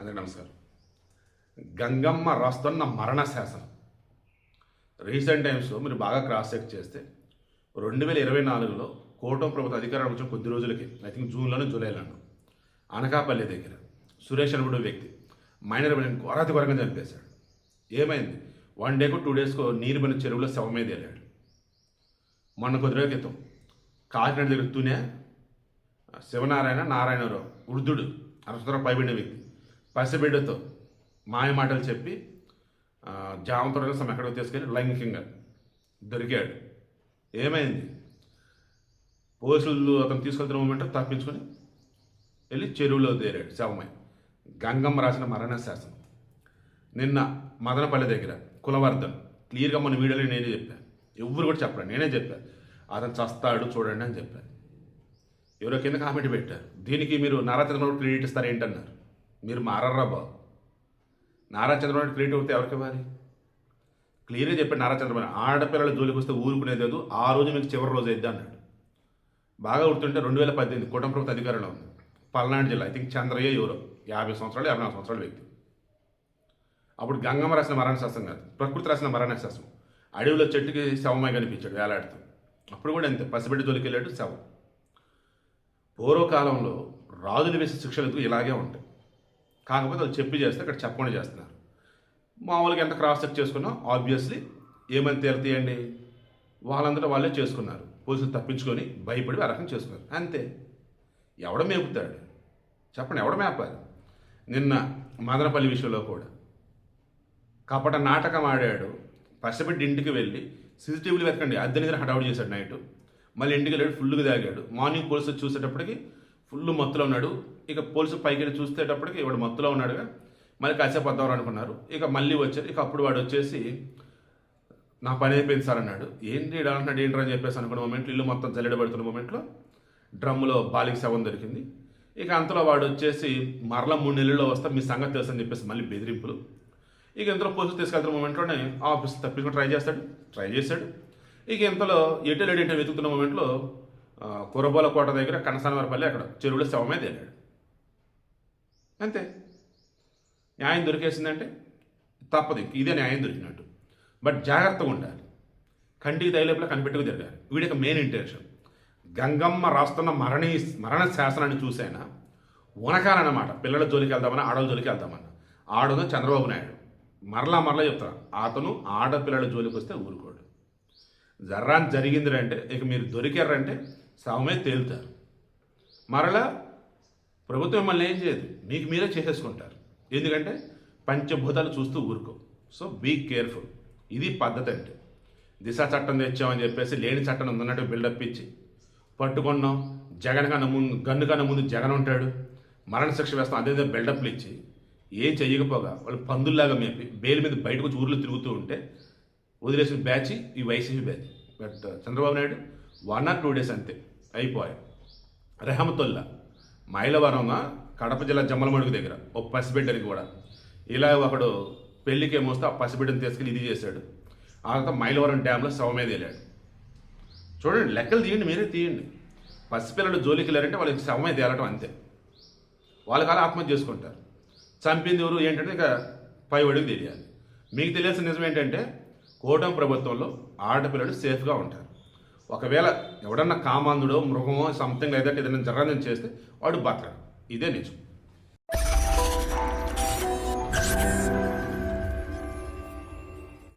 అందరికీ నమస్కారం. గంగమ్మ రాస్తున్న మరణ శాసనం రీసెంట్ టైమ్స్లో మీరు బాగా క్రాస్ చెక్ చేస్తే రెండు వేల ఇరవై నాలుగులో కోటం ప్రభుత్వ అధికారం వచ్చిన కొద్ది రోజులకి ఐ థింక్ జూన్లోనూ జూలైలోనూ అనకాపల్లి దగ్గర సురేష్ అనుడు వ్యక్తి మైనర్ బిడ్డని ఘోరాతి ఘోరంగా చంపేశాడు. ఏమైంది? వన్ డేకు టూ డేస్కు నీరు పని చెరువులో శవం మీద వెళ్ళాడు. మొన్న కొద్ది రోజుల క్రితం కాకినాడ దగ్గర తునే శివనారాయణ నారాయణరావు వృద్ధుడు అరవై పైబడిన వ్యక్తి. పసిబిడ్డతో మాయ మాటలు చెప్పి ఆ, జామతో సమ ఎక్కడికి తీసుకెళ్ళి లైంగికంగా దొరికాడు. ఏమైంది? పోలీసులు అతను తీసుకెళ్తున్న మూమెంట్ తప్పించుకొని వెళ్ళి చెరువులో తేరాడు శవమై. గంగమ్మ రాసిన మరణ శాసనం నిన్న మదనపల్లి దగ్గర కులవర్ధన్ క్లియర్గా మన వీడియోలో నేనే చెప్పాను ఎవరు కూడా చెప్పలేదు నేనే చెప్పాను అతను చస్తాడు చూడండి అని చెప్పాను ఎవరో కింద కామెంట్ పెట్టారు. దీనికి మీరు నారా చంద్రబాబు క్రెడిట్ ఇస్తారు ఏంటన్నారు మీరు మారర్రా బాబు. నారా చంద్రబాబు క్రెడిట్ అవుతే ఎవరికి ఇవ్వాలి? క్లియర్గా చెప్పాడు నారా చంద్రబాబు ఆడపిల్లల జోలికి వస్తే ఊరుకునేది లేదు ఆ రోజు మీకు చివరి రోజు అయిద్ది అన్నాడు. బాగా గుర్తుంటే రెండు వేల పద్దెనిమిది కుటుంబ ప్రభుత్వ అధికారంలో ఉంది. పల్నాడు జిల్లా ఐ థింక్ చంద్రయ్య యూరో యాభై సంవత్సరాలు యాభై నాలుగు సంవత్సరాల వ్యక్తి. అప్పుడు గంగమ్మ రాసిన మరణ శాస్త్రం కాదు ప్రకృతి రాసిన మరణ శాస్త్రం అడవిలో చెట్టుకి శవమై కనిపించాడు వేలాడుతూ. అప్పుడు కూడా అంతే పసిబిడ్డ జోలికి వెళ్ళాడు శవం. పూర్వకాలంలో రాజులు వేసే శిక్షలకు ఇలాగే ఉంటాయి? కాకపోతే వాళ్ళు చెప్పి చేస్తే అక్కడ చెప్పకుండా చేస్తున్నారు. మామూలుగా ఎంత క్రాస్ చెక్ చేసుకున్నా ఆబ్వియస్లీ ఏమని తీరతీయండి? వాళ్ళందరూ వాళ్ళే చేసుకున్నారు. పోలీసులు తప్పించుకొని భయపడి ఆ రకం చేసుకున్నారు. అంతే. ఎవడ మేపుతాడు. చెప్పండి ఎవడ మేపాలి? నిన్న మదనపల్లి విషయంలో కూడా. కపట నాటకం ఆడాడు. పసిబిడ్డ ఇంటికి వెళ్ళి సీసీటీవీలు వెతకండి. అద్దె దగ్గర హడావుడు చేశాడు నైట్. మళ్ళీ ఇంటికి వెళ్ళాడు ఫుల్గా తాగాడు. మార్నింగ్ పోలీసులు చూసేటప్పటికి ఫుల్ మత్తులో ఉన్నాడు. ఇక పోలీసు పైకి చూసేటప్పటికి వాడు మత్తులో ఉన్నాడుగా. మళ్ళీ కాసేపు వద్దాం అనుకున్నారు. ఇక మళ్ళీ వచ్చారు. ఇక అప్పుడు వాడు వచ్చేసి నా పని అయిపోయింది సార్ అన్నాడు. ఏంటి అంటున్నాడు? ఏంటి అని చెప్పేసి అనుకున్న మూమెంట్లో ఇల్లు మొత్తం జల్లెడబడుతున్న మూమెంట్లో డ్రమ్ములో బాలిక శవం దొరికింది. ఇక అంతలో వాడు వచ్చేసి మరల మూడు నెలల్లో వస్తే మీ సంగతి తెలుసు అని చెప్పేసి మళ్ళీ బెదిరింపులు. ఇక ఇంతలో పోలీసులు తీసుకెళ్తున్న మూమెంట్లోనే ఆఫీస్ తప్పించుకుని ట్రై చేస్తాడు. ట్రై చేశాడు. ఇక ఇంతలో ఎటు లేడంటే వెతుకుతున్న మూమెంట్లో కురబోల కోట దగ్గర కనసానవరపల్లి అక్కడ చెరువులో శవమే తేలాడు. అంతే. న్యాయం దొరికేసిందంటే తప్పదు. ఇదే న్యాయం దొరికినట్టు. బట్ జాగ్రత్తగా ఉండాలి. కంటికి తైలేపులా కనిపెట్టుకు తిరగాలి. వీడికి మెయిన్ ఇంటెన్షన్ గంగమ్మ రాస్తున్న మరణి మరణ శాసనాన్ని చూసైనా ఉనకాలన్నమాట పిల్లల జోలికి వెళ్దామని ఆడల జోలికి వెళ్దామన్న. ఆడను చంద్రబాబు నాయుడు. మరలా మరలా చెప్తాను అతను ఆడపిల్లల జోలికి వస్తే ఊరుకోడు. జర్రాన్ జరిగింది అంటే ఇక మీరు దొరికారంటే సవమే తేలుతారు. మరలా ప్రభుత్వం మిమ్మల్ని ఏం చేయదు. మీకు మీరే చేసేసుకుంటారు. ఎందుకంటే పంచభూతాలు చూస్తూ ఊరుకో. సో బీ కేర్ఫుల్ ఇది పద్ధతి అంటే. దిశ చట్టం తెచ్చామని చెప్పేసి లేని చట్టం ఉందన్నట్టు బిల్డప్ ఇచ్చి పట్టుకున్నాం. జగన్ కన్నా ముందు గన్ను కన్నా ముందు జగన్ ఉంటాడు. మరణ శిక్ష వేస్తాం. అదే బిల్డప్లు ఇచ్చి ఏం చెయ్యకపోగా వాళ్ళు పందుల్లాగా మేపి బెయిల్ మీద బయటకు వచ్చి ఊర్లో తిరుగుతూ ఉంటే వదిలేసిన బ్యాచ్ ఈ YCP batch. But Chandrababu Naidu one or two days అంతే. అయిపోయాయి. రెహమతుల్లా. మైలవరంగా కడప జిల్లా జమ్మలమడుగు దగ్గర ఒక పసిబిడ్డని కూడా. ఇలా ఒకడు పెళ్ళికి ఏమొస్తే ఆ పసిబిడ్డని తీసుకెళ్ళి ఇది చేశాడు. ఆ తర్వాత మైలవరం డ్యాంలో శవం మీద వెళ్ళాడు. చూడండి లెక్కలు తీయండి మీరే తీయండి. పసిపిల్లలు జోలికి వెళ్ళారంటే వాళ్ళకి శవమే తేలటం అంతే. వాళ్ళకి అలా ఆత్మహత్య చేసుకుంటారు. చంపింది ఎవరు ఏంటంటే ఇక పై ఒడికి తెలియాలి. మీకు తెలియాల్సిన నిజం ఏంటంటే కూటమి ప్రభుత్వంలో ఆడపిల్లలు సేఫ్గా ఉంటారు. ఒకవేళ ఎవడన్నా కామాంధుడో మృగమో సంథింగ్ లేదంటే ఏదైనా జరగదని చేస్తే వాడు బతకడు ఇదే నిజం.